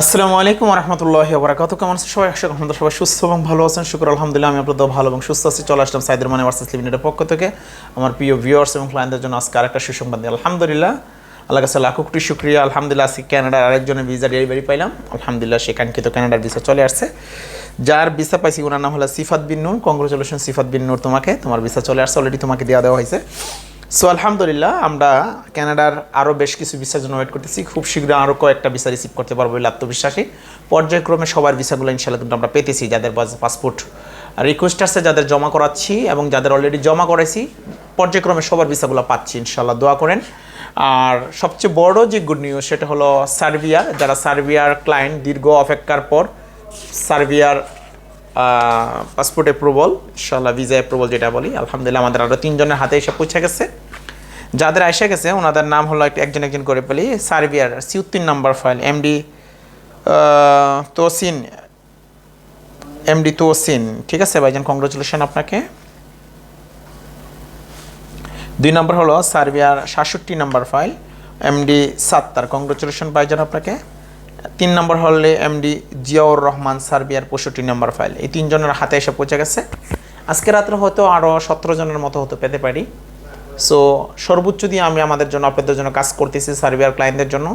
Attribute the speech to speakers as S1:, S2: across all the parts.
S1: আসসালামু আলাইকুম রহমতুল্লাহ বরাকাত কেমন আছেন সবাই? আশা করি সবাই সুস্থ এবং ভালো আছেন। শুক্র আলহামদুলিল্লাহ, আমি আপনাদের ভালো এবং সুস্থ আছি। চলে আসলাম সাইদের মানে ভার্সেস লিমিটেডের পক্ষ থেকে। আমার প্রিয় ভিউয়ার্স এবং ক্লায়েন্টদের জন্য আজকে আরেকটা সুসংবাদ দিই আলহামদুলিল্লাহ আল্লাহ কাছে লাখো কোটি শুক্রিয়া। আলহামদুলিল্লাহ, আজকে ক্যানাডার আরেকজনের ভিসা ডেলিভারি পাইলাম। আলহামদুলিল্লাহ, সে কাঙ্ক্ষিত ক্যানাডার ভিসা চলে আসছে। যার ভিসা পাইছি, ওনার নাম হলো সিফাত বিন নূর। কংগ্রেচুলেশন সিফাত বিন নূর তোমাকে। তোমার ভিসা চলে আসছে অলরেডি তোমাকে দেওয়া দেওয়া হয়েছে। সো আলহামদুলিল্লাহ, আমরা কানাডার আরও বেশ কিছু ভিসার জন্য ওয়েট করতেছি। খুব শীঘ্র আরও কয়েকটা ভিসা রিসিভ করতে পারব বলে আত্মবিশ্বাসী। পর্যায়ক্রমে সবার ভিসাগুলো ইনশাল্লাহ কিন্তু আমরা পেতেছি, যাদের পাসপোর্ট রিকোয়েস্ট আসছে যাদের জমা করাচ্ছি এবং যাদের অলরেডি জমা করেছি পর্যায়ক্রমে সবার ভিসাগুলো পাচ্ছি, ইনশাল্লাহ। দোয়া করেন। আর সবচেয়ে বড় যে গুড নিউজ সেটা হলো সার্বিয়ার যারা সার্বিয়ার ক্লায়েন্ট দীর্ঘ অপেক্ষার পর সার্বিয়ার পাসপোর্ট অ্যাপ্রুভাল ইনশাল্লাহ ভিসা অ্যাপ্রুভাল যেটা বলি, আলহামদুলিল্লাহ আমাদের আরও তিনজনের হাতে এসে পৌঁছে গেছে। যাদের এসে গেছে, ওনাদের নাম হলো একজন একজন করে পেলি সার্বিয়ার, সিউত্তিন number file MD Tahsin MD Tahsin ঠিক আছে ভাইজান কংগ্রেচুলেশন আপনাকে। দুই নম্বর হলো সার্বিয়ার সাতষট্টি number file MD Sattar congratulation ভাইজান আপনাকে। তিন নম্বর হলে এমডি জিয়াউর রহমান, সার্বিয়ার পঁয়ষট্টি নম্বর ফাইল। এই তিনজনের হাতে এসে পৌঁছে গেছে। আজকে রাত্রে হয়তো আরও সতেরো জনের মতো হতে পেতে পারি। সো সর্বোচ্চ দিয়ে আমি আমাদের জন্য, আপনাদের জন্য কাজ করতেছি সার্বিয়ার ক্লায়েন্টদের জন্য।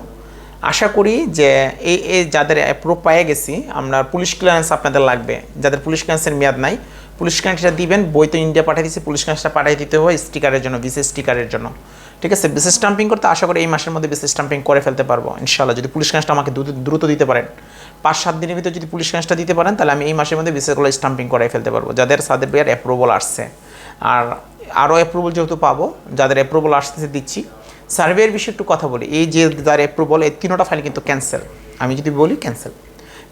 S1: আশা করি যে এই এই যাদের অ্যাপ্রুভ পেয়ে গেছি, আমরা পুলিশ ক্লিয়ারেন্স আপনাদের লাগবে। যাদের পুলিশ ক্লিয়ারেন্সের মেয়াদ নাই, পুলিশ ক্লিয়ারেন্সটা দিবেন, বই তো ইন্ডিয়া পাঠিয়ে দিচ্ছি পুলিশ ক্লিয়ারেন্সটা পাঠিয়ে দিতে হয় স্টিকারের জন্য, বিশেষ স্টিকারের জন্য। ঠিক আছে? বিশেষ স্টাম্পিং করতে আশা করি এই মাসের মধ্যে বিশেষ স্টাম্পিং করে ফেলতে পারব ইনশাল্লাহ যদি পুলিশ ক্লিয়ারেন্সটা আমাকে দ্রুত দ্রুত দিতে পারেন, পাঁচ, সাত দিনের ভিতরে যদি পুলিশ ক্লিয়ারেন্সটা দিতে পারেন, তাহলে আমি এই মাসের মধ্যে বিশেষগুলো স্টাম্পিং করে ফেলতে পারব, যাদের সাদের বিয়ার অ্যাপ্রুভাল আসছে। আর আরও অ্যাপ্রুভাল যেহেতু পাবো, যাদের অ্যাপ্রুভাল আসতেছে দিচ্ছি। সার্ভের বিষয়ে একটু কথা বলি। এই যে যার অ্যাপ্রুভাল এই তিনোটা ফাইল কিন্তু ক্যান্সেল আমি যদি বলি ক্যান্সেল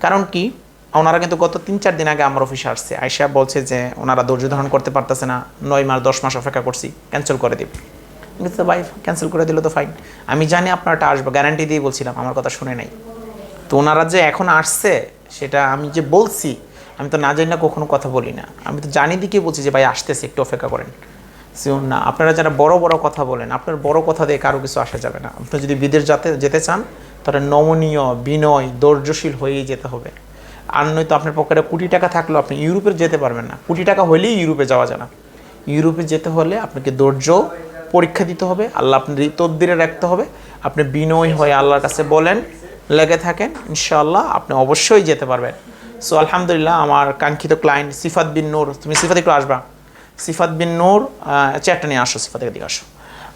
S1: কারণ কি? ওনারা কিন্তু গত তিন, চার দিন আগে আমার অফিসে আসছে। আয়সা বলছে যে ওনারা ধৈর্য ধারণ করতে পারতেছে না। নয় মাস, দশ মাস অপেক্ষা করছি। ক্যান্সেল করে দিবে। কিন্তু ভাই ক্যান্সেল করে দিলে তো ফাইন আমি জানি আপনারটা আসবে গ্যারান্টি দিয়ে বলছিলাম, আমার কথা শুনে নাই। তো ওনারা যে এখন আসছে, সেটা আমি যে বলছি, আমি তো না জানি না কখনো কথা বলি না। আমি তো জানি দিকে বলছি যে, ভাই, আসতেছে, একটু অপেক্ষা করেন। সিউন না। আপনারা যারা বড় বড় কথা বলেন, আপনার বড় কথা দিয়ে কারও কিছু আসা যাবে না। আপনি যদি বিদেশ যাতে, যেতে চান, তাহলে নমনীয়, বিনয় ধৈর্যশীল হয়েই যেতে হবে। আর নয়তো আপনার পকেটে কোটি টাকা থাকলেও আপনি ইউরোপে যেতে পারবেন না। কোটি টাকা হলেই ইউরোপে যাওয়া যায় না। ইউরোপে যেতে হলে আপনাকে ধৈর্য পরীক্ষা দিতে হবে, আল্লাহ আপনি তদ্দিরে রাখতে হবে। আপনি বিনয় হয়ে আল্লাহর কাছে বলেন, লেগে থাকেন, ইনশাআল্লাহ আপনি অবশ্যই যেতে পারবেন। সো আলহামদুলিল্লাহ, আমার কাঙ্ক্ষিত ক্লায়েন্ট সিফাত বিন নূর। তুমি সিফাত একটু আসবা। সিফাত বিন নূর চেয়ারটা নিয়ে আসো, সিফাতের দিকে আসো।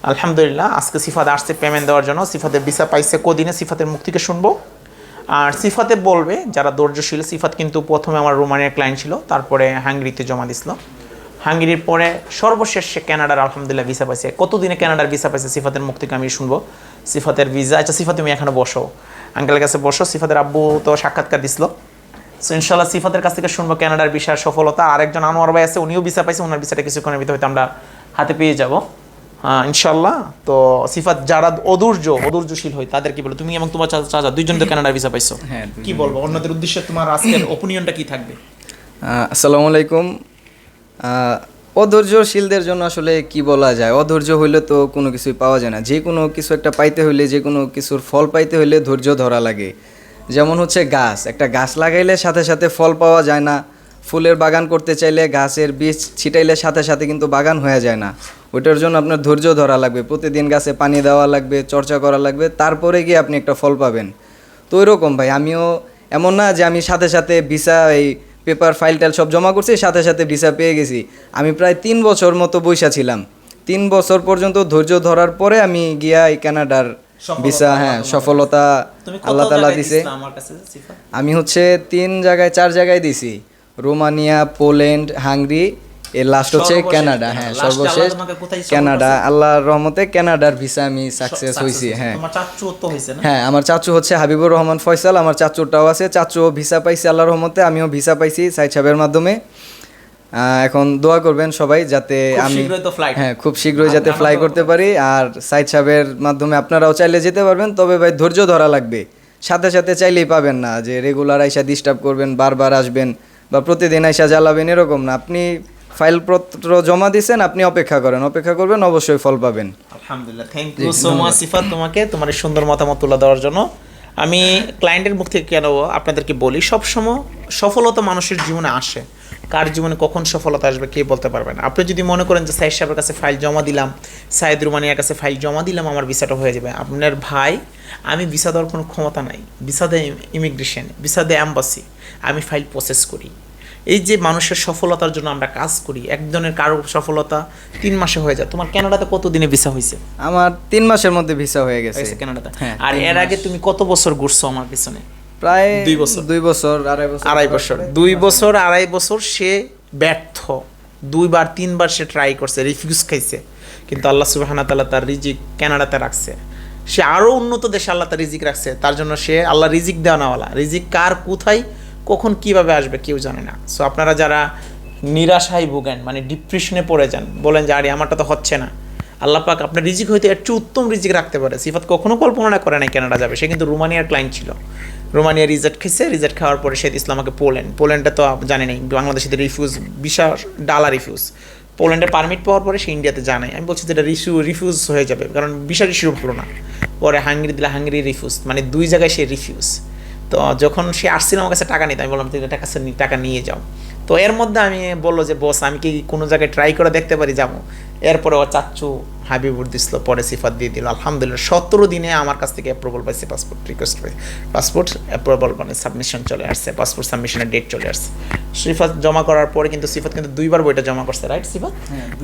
S1: আলহামদুলিল্লাহ, আজকে সিফাত আসছে পেমেন্ট দেওয়ার জন্য, সিফাতের ভিসা পাইছে কদিনে, সিফাতের মুখ থেকে শুনব। আর সিফাতে বলবে, যারা ধৈর্যশীল, সিফাত কিন্তু প্রথমে আমার রোমানিয়ার ক্লায়েন্ট ছিল, তারপরে হাঙ্গেরিতে জমা দিছিল। হাঙ্গেরির পরে সর্বশেষ সে ক্যানাডার আলহামদুলিল্লাহ ভিসা পাইছে। কতদিনে ক্যানাডার ভিসা পাইছে, সিফাতের মুখ থেকে আমি শুনব। সিফাতের ভিসা আচ্ছা সিফাত তুমি এখানে বসো। আঙ্কেলের কাছে বসো, সিফাতের আব্বু তো সাক্ষাৎকার দিছিল। সো ইনশাল্লাহ সিফাতের কাছ থেকে শুনব ক্যানাডার ভিসার সফলতা। আরেকজন আনোয়ার ভাই আছে উনিও ভিসা পাইছে ওনার ভিসাটা কিছুক্ষণের ভিতরে হয়তো আমরা হাতে পেয়ে যাব। ইনশাল্লাহ তো সিফাত যারা অধৈর্য অধৈর্যশীল হয় তাদের কি বলো? তুমি এবং তোমার চাচা চাচা দুইজন তো ক্যানাডার ভিসা পাইছো।
S2: হ্যাঁ,
S1: কি বলব? অন্যদের উদ্দেশ্যে তোমার আজকের ওপিনিয়নটা কি থাকবে?
S2: আসসালামু আলাইকুম। আহ, অধৈর্যশীলদের জন্য আসলে কি বলা যায়? অধৈর্য হইলে তো কোনো কিছুই পাওয়া যায় না। যে কোনো কিছু একটা পাইতে হইলে যে কোনো কিছুর ফল পাইতে হইলে ধৈর্য ধরা লাগে। যেমন হচ্ছে গাছ, একটা গাছ লাগাইলে সাথে সাথে ফল পাওয়া যায় না। ফুলের বাগান করতে চাইলে গাছের বীজ ছিটাইলে সাথে সাথে কিন্তু বাগান হয়ে যায় না। ওইটার জন্য আপনার ধৈর্য ধরা লাগবে, প্রতিদিন গাছে পানি দেওয়া লাগবে, চর্চা করা লাগবে, তারপরে গিয়ে আপনি একটা ফল পাবেন। তো ওইরকম ভাই, আমিও এমন না যে আমি সাথে সাথে ভিসা, এই পেপার, ফাইল টাইল সব জমা করছি, সাথে সাথে ভিসা পেয়ে গেছি। আমি প্রায় তিন বছর মতো বৈশা ছিলাম। তিন বছর পর্যন্ত ধৈর্য ধরার পরে আমি গিয়া এই কানাডার ভিসা হ্যাঁ সফলতা আল্লাহ তালা দিছে। আমি হচ্ছে তিন জায়গায় চার জায়গায় দিছি। রোমানিয়া পোল্যান্ড হাঙ্গরি এর লাস্ট হচ্ছে কানাডা হ্যাঁ সর্বশেষ কানাডা আল্লাহর রহমতে কানাডার ভিসা আমি সাকসেস হয়েছি হ্যাঁ। হ্যাঁ আমার চাচু হচ্ছে হাবিবুর রহমান ফয়সাল আমার চাচুরটাও আছে চাচু ভিসা পাইছে আল্লাহর রহমতে আমিও ভিসা পাইছি সাইদ সাহেবের মাধ্যমে। এখন দোয়া করবেন সবাই যাতে
S1: খুব
S2: আমি হ্যাঁ খুব শীঘ্রই যাতে ফ্লাই করতে পারি। আর সাইদ সাহেবের মাধ্যমে আপনারাও চাইলে যেতে পারবেন তবে ভাই ধৈর্য ধরা লাগবে। সাথে সাথে চাইলেই পাবেন না যে রেগুলার আইসা ডিস্টার্ব করবেন বারবার আসবেন বা প্রতিদিন আইসা জ্বালাবেন এরকম না। আপনি ফাইলপত্র জমা দিয়েছেন আপনি অপেক্ষা করেন। অপেক্ষা করবেন অবশ্যই ফল পাবেন।
S1: আলহামদুলিল্লাহ thank you so much Sifat তোমাকে তোমার সুন্দর মতামত তুলে দেওয়ার জন্য। আমি ক্লায়েন্টের মুখ থেকে কেন আপনাদেরকে বলি, সবসময় সফলতা মানুষের জীবনে আসে। কার জীবনে কখন সফলতা আসবে কে বলতে পারবেন আপনি যদি মনে করেন যে সাইদ সাহেবের কাছে ফাইল জমা দিলাম, সাইদ রুমানিয়ার কাছে ফাইল জমা দিলাম, আমার ভিসাটা হয়ে যাবে। আপনার ভাই, আমি ভিসা দেওয়ার কোনো ক্ষমতা নাই। ভিসা দেয় ইমিগ্রেশন ভিসা দেয় অ্যাম্বাসি আমি ফাইল প্রসেস করি। এই যে মানুষের সফলতার জন্য আমরা কাজ করি একজনের কারও সফলতা তিন মাসে হয়ে যায়। তোমার কানাডাতে কত দিনে ভিসা হয়েছে?
S2: আমার তিন মাসের মধ্যে ভিসা হয়ে গেছে।
S1: হয়েছে কানাডাতে
S2: হ্যাঁ,
S1: আর এর আগে তুমি কত বছর ঘুরছো আমার পিছনে?
S2: প্রায়
S1: দুই বছর।
S2: দুই বছর আড়াই বছর।
S1: আড়াই বছর। দুই বছর। আড়াই বছর সে ব্যর্থ। দুইবার তিনবার সে ট্রাই করছে রিফিউজ খাইছে। কিন্তু আল্লাহ সুবাহানা তাল্লাহ তার রিজিক কানাডাতে রাখছে। সে আরও উন্নত দেশে আল্লাহ তার রিজিক রাখছে। তার জন্য সে আল্লাহ রিজিক দেওয়া নেওয়ালা রিজিক কার কোথায়? কখন কীভাবে আসবে কেউ জানে না। সো আপনারা যারা নিরাশায় ভুগেন মানে ডিপ্রেশনে পড়ে যান, বলেন যে, আরে, আমারটা তো হচ্ছে না। আল্লাহ পাক আপনার রিজিক হইতে একটু উত্তম রিজিক রাখতে পারে। সিফাত কখনো কল্পনা করে নাই কানাডা যাবে। সে কিন্তু রোমানিয়ার ক্লায়েন্ট ছিল। রোমানিয়া রিজার্ট খেয়েছে রিজার্ট খাওয়ার পরে সে ইসলামাকে পোল্যান্ড। পোল্যান্ডটা তো জানে নেই বাংলাদেশে রিফিউজ বিশাল ডালা রিফিউজ পোল্যান্ডের পারমিট পাওয়ার পরে সে ইন্ডিয়াতে জানায় আমি বলছি যে, এটা রিসু রিফিউজ হয়ে যাবে, কারণ বিশাল রিসিউ ভালো না। পরে হাঙ্গেরি দিলে হাঙ্গেরি রিফিউজ মানে দুই জায়গায় সে রিফিউজ তো যখন সে আসছিল আমার কাছে টাকা নিতে আমি বললাম তুমি টাকা টাকা নিয়ে যাও। তো এর মধ্যে আমি বলল যে বস আমি কি কোনো জায়গায় ট্রাই করে দেখতে পারি? যাব। এরপরে ও চাচ্চু হাবিবুর দিছিল পরে সিফাত দিয়ে দিল আলহামদুলিল্লাহ সতেরো দিনে আমার কাছ থেকে অ্যাপ্রুভাল পাইছে পাসপোর্ট রিকোয়েস্ট পাই পাসপোর্ট অ্যাপ্রুভাল মানে সাবমিশন চলে আসছে পাসপোর্ট সাবমিশনের ডেট চলে আসছে। সিফাত জমা করার পরে কিন্তু সিফাত কিন্তু দুইবার বইটা জমা করছে রাইট সিফাত?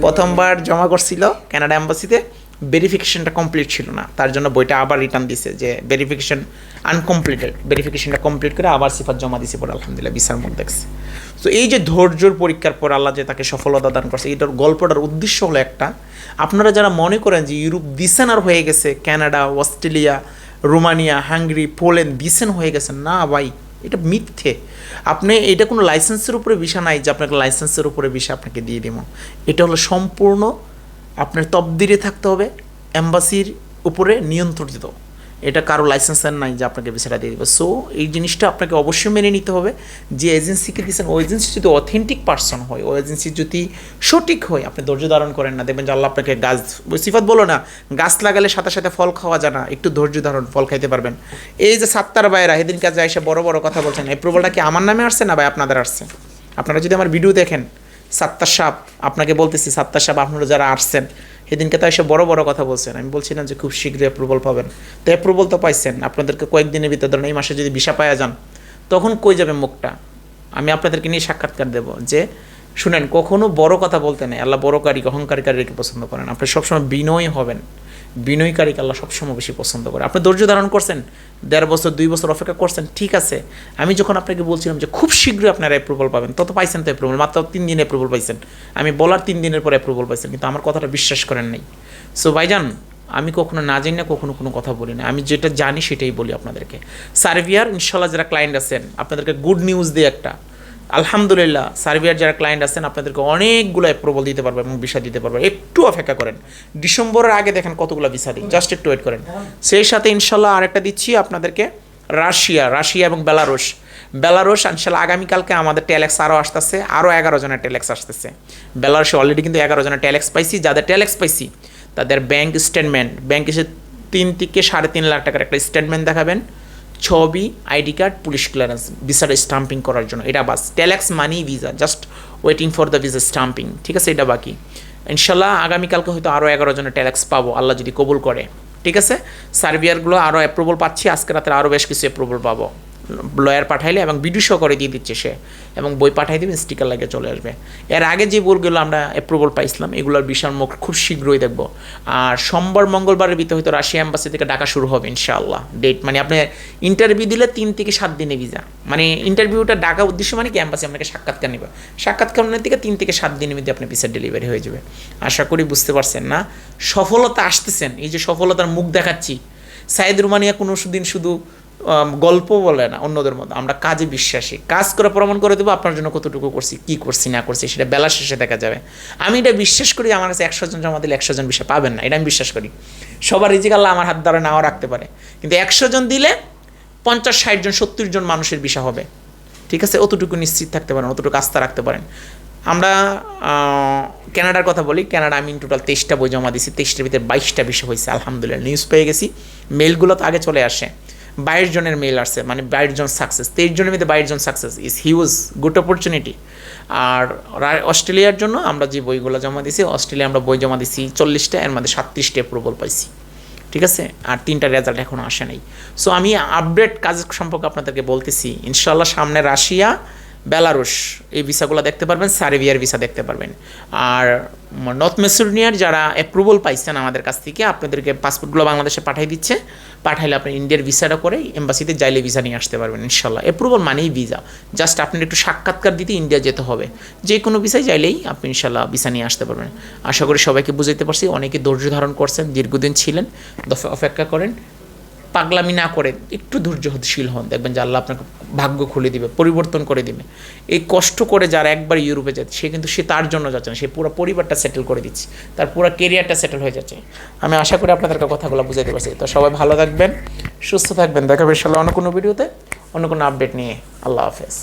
S1: প্রথমবার জমা করছিল কানাডা এম্বাসিতে ভেরিফিকেশনটা কমপ্লিট ছিল না। তার জন্য বইটা আবার রিটার্ন দিছে যে ভেরিফিকেশন আনকমপ্লিটেড ভেরিফিকেশনটা কমপ্লিট করে আবার সিফাত জমা দিছে পরে আলহামদুলিল্লাহ বিসার মুখ দেখছে। তো এই যে ধৈর্যর পরীক্ষার পর আল্লাহ যে তাকে সফলতা দান করছে, এটার গল্পটার উদ্দেশ্য হলো একটা। আপনারা যারা মনে করেন যে ইউরোপ দিসেন আর হয়ে গেছে, Canada, Australia, Romania, Hungary, Poland দিসেন হয়ে গেছে না ভাই, এটা মিথ্যে। আপনি, এটা কোনো লাইসেন্সের উপরে বিষয় নাই যে আপনাকে লাইসেন্সের উপরে বিষয় আপনাকে দিয়ে দিব। এটা হলো সম্পূর্ণ আপনার তবদিরে থাকতে হবে অ্যাম্বাসির উপরে নিয়ন্ত্রিত। এটা কারও লাইসেন্সার নাই যে আপনাকে ভিসাটা দিয়ে দেবে। সো এই জিনিসটা আপনাকে অবশ্যই মেনে নিতে হবে যে এজেন্সিকে দিয়েছেন ওই এজেন্সি যদি অথেন্টিক পার্সন হয় ওই এজেন্সি যদি সঠিক হয়, আপনি ধৈর্য ধারণ করেন না, দেখবেন যে আল্লাহ আপনাকে গাছ সিফাত বলো না, গাছ লাগালে সাথে সাথে ফল খাওয়া যায় না, একটু ধৈর্য ধারণ, ফল খাইতে পারবেন। এই যে সাত্তার বাইরা সেদিন কাজে এসে বড় বড় কথা বলছেন অ্যাপ্রুভালটা কি আমার নামে আসছে না ভাই আপনাদের আসছে? আপনারা যদি আমার ভিডিও দেখেন সাত্তার সাপ, আপনাকে বলতেছি সাত্তার সাপ আপনারা যারা আসছেন, সেদিনকে তো এসে বড় বড় কথা বলছেন। আমি বলছিলাম যে খুব শীঘ্রই অ্যাপ্রুভাল পাবেন। তো অ্যাপ্রুভাল তো পাইছেন, আপনাদেরকে কয়েকদিনের ভিতরে ধরেন এই মাসে যদি ভিসা পাওয়া যান, তখন কই যাবে মুখটা? আমি আপনাদেরকে নিয়ে সাক্ষাৎকার দেব যে, শুনেন, কখনো বড় কথা বলতে নেই, আল্লাহ বড় বড়কারী অহংকারীকারীকে পছন্দ করেন। আপনি সবসময় বিনয় হবেন। বিনয়কারীকে আল্লাহ সবসময় বেশি পছন্দ করে। আপনি ধৈর্য ধারণ করছেন, দেড় বছর, দুই বছর অপেক্ষা করছেন, ঠিক আছে। আমি যখন আপনাকে বলছিলাম যে খুব শীঘ্রই আপনারা অ্যাপ্রুভাল পাবেন, তত পাইছেন তো অ্যাপ্রুভাল মাত্র তিন দিন অ্যাপ্রুভাল পাইছেন। আমি বলার তিন দিনের পর অ্যাপ্রুভাল পাইছেন, কিন্তু আমার কথাটা বিশ্বাস করেন নাই। সো ভাইজান, আমি কখনো না জানি না, কখনো কোনো কথা বলি না। আমি যেটা জানি সেটাই বলি আপনাদেরকে। সার্ভিয়ার ইনশাল্লাহ যারা ক্লায়েন্ট আছেন, আপনাদেরকে গুড নিউজ দিয়ে একটা। আলহামদুলিল্লাহ সার্ভিয়ার যারা ক্লায়েন্ট আছেন, আপনাদেরকে অনেকগুলো অ্যাপ্রুভাল দিতে পারবে এবং ভিসা দিতে পারবে। একটু অপেক্ষা করেন। ডিসেম্বরের আগে দেখেন কতগুলো ভিসা দিই। জাস্ট একটু ওয়েট করেন। সেই সাথে ইনশাল্লাহ আরেকটা দিচ্ছি আপনাদেরকে, রাশিয়া রাশিয়া এবং বেলারুশ। বেলারুশ, ইনশাল্লাহ আগামীকালকে আমাদের টেলেক্স আরও আসতেছে, আরও এগারো জনের টেলেক্স আসতেছে। বেলারুশে অলরেডি কিন্তু এগারো জনের টেলেক্স পাইছি। যাদের টেলেক্স পাইছি, তাদের ব্যাংক স্টেটমেন্ট ব্যাংক এসে তিন থেকে সাড়ে তিন লাখ টাকার একটা স্টেটমেন্ট দেখাবেন। ছবি, আইডি কার্ড, পুলিশ ক্লিয়ারেন্স ভিসার স্টাম্পিং করার জন্য। এটা বাস। Telex money visa just waiting for the visa stamping ঠিক আছে, এটা বাকি। ইনশাল্লাহ আগামীকালকে হয়তো আরও এগারো জনের টেলেক্স পাবো। আল্লাহ যদি কবুল করে। ঠিক আছে? সার্ভিয়ারগুলো আরও অ্যাপ্রুভাল পাচ্ছি। আজকে রাতে আরও বেশ কিছু অ্যাপ্রুভাল পাবো। লয়ার পাঠাইলে এবং ভিডিও সহ করে দিয়ে দিচ্ছে সে, এবং বই পাঠাই দেবে স্টিকার লাগে চলে আসবে। এর আগে যে বইগুলো আমরা অ্যাপ্রুভাল পাইছিলাম, এগুলোর বিশাল মুখ খুব শীঘ্রই দেখব। আর সোমবার মঙ্গলবারের ভিতরে হয়তো রাশিয়া এম্বাসি থেকে ডাকা শুরু হবে, ইনশাআল্লাহ। ডেট মানে আপনি ইন্টারভিউ দিলে তিন থেকে সাত দিনে ভিসা মানে ইন্টারভিউটা ডাকা উদ্দেশ্য মানে কি এম্বাসি আপনাকে সাক্ষাৎকার নেবে। সাক্ষাৎকার থেকে তিন থেকে সাত দিনের মধ্যে আপনার ভিসা ডেলিভারি হয়ে যাবে। আশা করি বুঝতে পারছেন না? সফলতা আসতেছেন, এই যে সফলতার মুখ দেখাচ্ছি। সাইদ রুমানিয়া কোনো দিন শুধু গল্প বলে না অন্যদের মতো। আমরা কাজে বিশ্বাসী। কাজ করে প্রমাণ করে দেবো আপনার জন্য কতটুকু করছি কি করছি না করছি সেটা বেলা শেষে দেখা যাবে। আমি এটা বিশ্বাস করি আমার কাছে একশো জন জমা দিলে একশো জন বিষয় পাবেন না এটা আমি বিশ্বাস করি। সবার রিজিক আল্লাহ আমার হাত দ্বারা নাও রাখতে পারে। কিন্তু একশো জন দিলে পঞ্চাশ ষাট জন সত্তর জন মানুষের বিষয় হবে। ঠিক আছে? অতটুকু নিশ্চিত থাকতে পারেন অতটুকু আস্থা রাখতে পারেন। আমরা আহ, কানাডার কথা বলি। কানাডা আমি টোটাল তেইশটা বই জমা দিয়েছি তেইশটার ভিতরে বাইশটা বিষয় হয়েছে। আলহামদুলিল্লাহ নিউজ পেয়ে গেছি। মেলগুলো তো আগে চলে আসে। বাইশ জনের মেল আসছে মানে বাইশ জন সাকসেস তেইশ জনের মধ্যে বাইশ জন success is huge good opportunity আর অস্ট্রেলিয়ার জন্য আমরা যে বইগুলো জমা দিছি অস্ট্রেলিয়া আমরা বই জমা দিছি চল্লিশটা, এর মধ্যে সাতত্রিশটা অ্যাপ্রুভাল পাইছি। ঠিক আছে? আর তিনটা রেজাল্ট এখনও আসে নাই। সো আমি আপডেট কাজ সম্পর্কে আপনাদেরকে বলতেছি ইনশাল্লাহ সামনে রাশিয়া বেলারুশ, এই ভিসাগুলো দেখতে পারবেন, সার্বিয়ার ভিসা দেখতে পারবেন। আর নর্থ মেসিডোনিয়ার যারা অ্যাপ্রুভাল পাইছেন আমাদের কাছ থেকে, আপনাদেরকে পাসপোর্টগুলো বাংলাদেশে পাঠিয়ে দিচ্ছে। পাঠাইলে আপনি ইন্ডিয়ার ভিসাটা করে এম্বাসিতে যাইলে ভিসা নিয়ে আসতে পারবেন, ইনশাল্লাহ। অ্যাপ্রুভাল মানেই ভিসা জাস্ট আপনার একটু সাক্ষাৎকার দিতে ইন্ডিয়া যেতে হবে। যে কোনো ভিসায় চাইলেই আপনি ইনশাল্লাহ ভিসা নিয়ে আসতে পারবেন। আশা করি সবাইকে বুঝাইতে পারছি, অনেকে ধৈর্য ধারণ করছেন, দীর্ঘদিন ছিলেন। দফে অপেক্ষা করেন। পাগলামি না করে একটু ধৈর্যশীল হন। দেখবেন যে আল্লাহ আপনাকে ভাগ্য খুলে দিবে, পরিবর্তন করে দিবে। এই কষ্ট করে যারা একবার ইউরোপে যাচ্ছে, সে কিন্তু সে তার জন্য যাচ্ছে না, সে পুরো পরিবারটা সেটেল করে দিচ্ছে, তার পুরো কেরিয়ারটা সেটেল হয়ে যাচ্ছে। আমি আশা করি আপনাদেরকে কথাগুলো বুঝাতে পারছি। তো সবাই ভালো থাকবেন, সুস্থ থাকবেন। দেখা ইনশাল্লাহ অন্য কোনো ভিডিওতে, অন্য কোনো আপডেট নিয়ে। আল্লাহ হাফেজ।